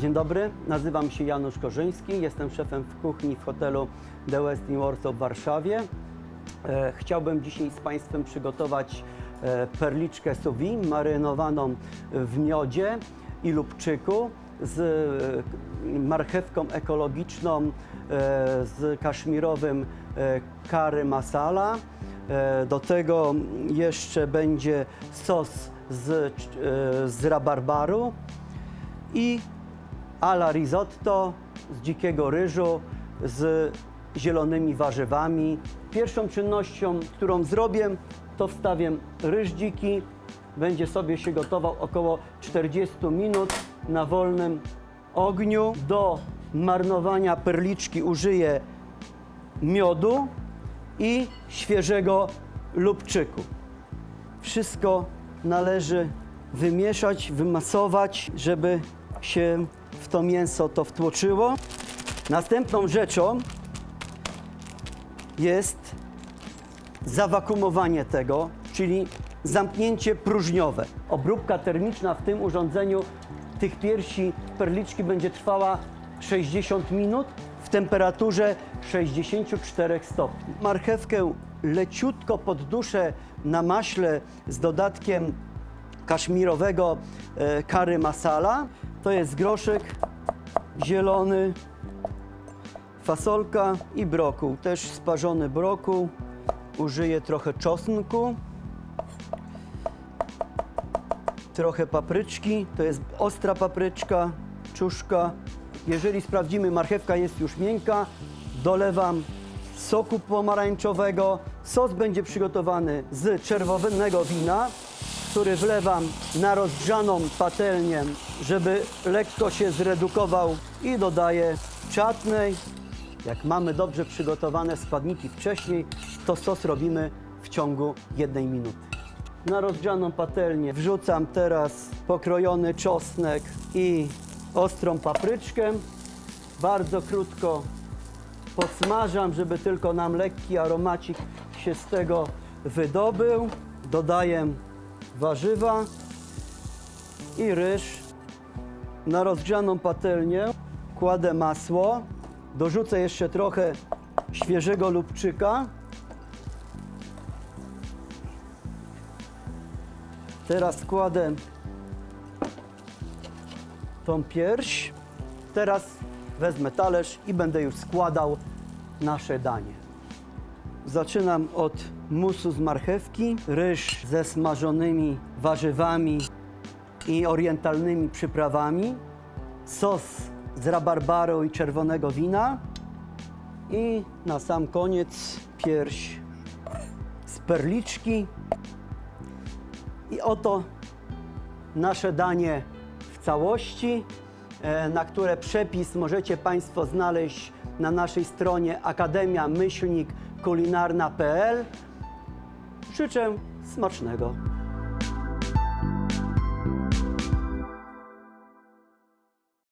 Dzień dobry, nazywam się Janusz Korzyński, jestem szefem w kuchni w hotelu The West in Warsaw w Warszawie. E, chciałbym dzisiaj z Państwem przygotować e, perliczkę sous marynowaną w miodzie i lubczyku z e, marchewką ekologiczną, z kaszmirowym curry masala. Do tego jeszcze będzie sos z, z rabarbaru i ala risotto z dzikiego ryżu z zielonymi warzywami. Pierwszą czynnością, którą zrobię, to wstawię ryż dziki. Będzie sobie się gotował około 40 minut na wolnym ogniu. Do marnowania perliczki użyję miodu i świeżego lubczyku. Wszystko należy wymieszać, wymasować, żeby się w to mięso to wtłoczyło. Następną rzeczą jest zawakumowanie tego, czyli zamknięcie próżniowe. Obróbka termiczna w tym urządzeniu tych piersi perliczki będzie trwała 60 minut w temperaturze 64 stopni. Marchewkę leciutko podduszę na maśle z dodatkiem kaszmirowego e, curry masala. To jest groszek zielony, fasolka i brokuł. Też sparzony brokuł. Użyję trochę czosnku. Trochę papryczki. To jest ostra papryczka, czuszka. Jeżeli sprawdzimy, marchewka jest już miękka, dolewam soku pomarańczowego. Sos będzie przygotowany z czerwonego wina, który wlewam na rozgrzaną patelnię, żeby lekko się zredukował i dodaję czatnej. Jak mamy dobrze przygotowane składniki wcześniej, to sos robimy w ciągu jednej minuty. Na rozgrzaną patelnię wrzucam teraz pokrojony czosnek i ostrą papryczkę. Bardzo krótko podsmażam, żeby tylko nam lekki aromacik się z tego wydobył. Dodaję warzywa i ryż. Na rozgrzaną patelnię kładę masło. Dorzucę jeszcze trochę świeżego lubczyka. Teraz kładę tą pierś. Teraz wezmę talerz i będę już składał nasze danie. Zaczynam od musu z marchewki, ryż ze smażonymi warzywami i orientalnymi przyprawami, sos z rabarbaru i czerwonego wina i na sam koniec pierś z perliczki. I oto nasze danie w całości, e, na które przepis możecie Państwo znaleźć na naszej stronie akademia-kulinarna.pl. Życzę smacznego.